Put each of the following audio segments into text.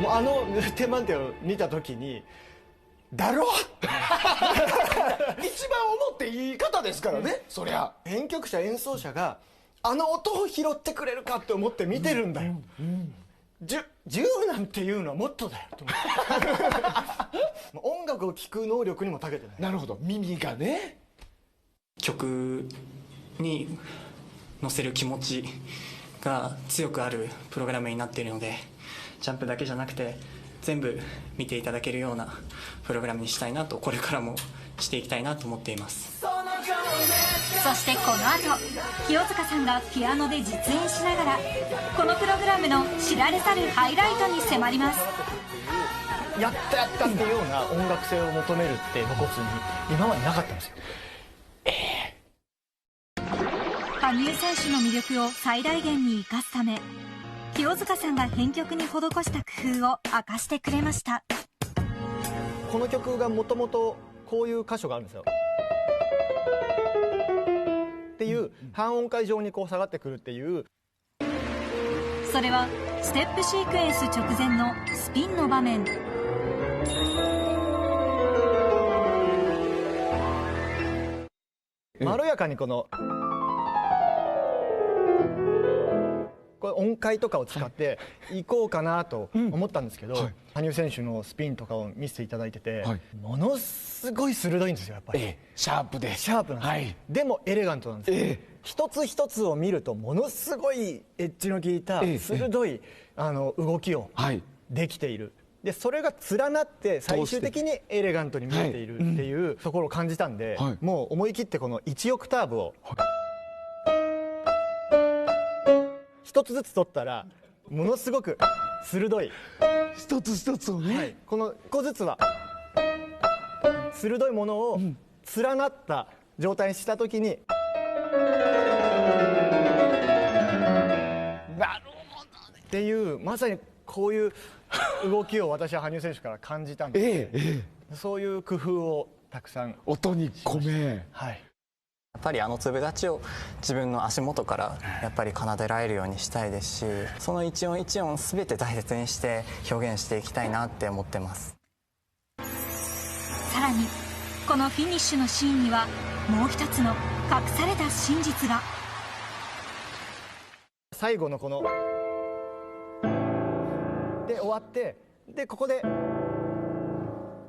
もうあの「天満点」を見た時にだろ一番思っていい方ですからね、そりゃ。編曲者演奏者があの音を拾ってくれるかって思って見てるんだよ、10, 10なんていうのはもっとだよと思 音楽を聴く能力にも長けてない。なるほど。耳がね。曲に乗せる気持ちが強くあるプログラムになっているのでジャンプだけじゃなくて全部見ていただけるようなプログラムにしたいなとこれからもしていきたいなと思っています。そしてこの後清塚さんがピアノで実演しながらこのプログラムの知られざるハイライトに迫ります。やったやったっていうような音楽性を求めるって露骨に今までなかったんですよ羽生選手の魅力を最大限に生かすため清塚さんが編曲に施した工夫を明かしてくれました。この曲がもともとこういう箇所があるんですよ。っていう半音階上にこう下がってくるっていう。それはステップシークエンス直前のスピンの場面。まろやかにこのこれ音階とかを使ってい。こうかなと思ったんですけど、はい。羽生選手のスピンとかを見せていただいてて、はい。ものすごい鋭いんですよやっぱり、ええ。シャープで。シャープなんですよ、はい。でもエレガントなんですよ、え一つ一つを見るとものすごいエッジの効いたええ。鋭いあの動きをはい。できている。でそれが連なって最終的にエレガントに見えているっていうところを感じたんで、はい。もう思い切ってこの1オクターブを一つずつ取ったらものすごく鋭い、一つ一つをね、はい、この1個ずつは鋭いものを連なった状態にした時になるっていうまさにこういう動きを私は羽生選手から感じたんでええええ。そういう工夫をたくさん、音に込め。はい、やっぱりあの粒立ちを自分の足元からやっぱり奏でられるようにしたいですしその一音一音全て大切にして表現していきたいなって思ってます。さらにこのフィニッシュのシーンにはもう一つの隠された真実が。最後のこの。で終わってでここで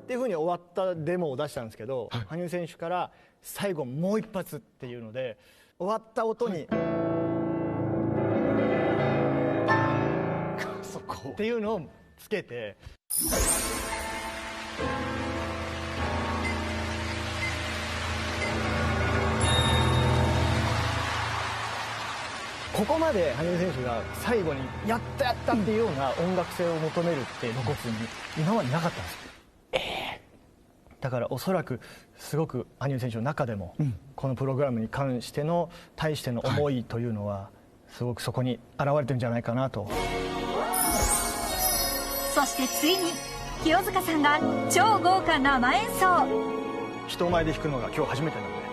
っていうふうに終わったデモを出したんですけど、羽生選手から最後もう一発っていうので終わった音に、そこっていうのをつけてここまで羽生選手が最後にやったやったっていうような音楽性を求めるって露骨に今までなかったんですよ。だからおそらくすごく羽生選手の中でもこのプログラムに関しての対しての思いというのはすごくそこに現れてるんじゃないかなと。そしてついに清塚さんが超豪華生演奏。人前で弾くのが今日初めてなんで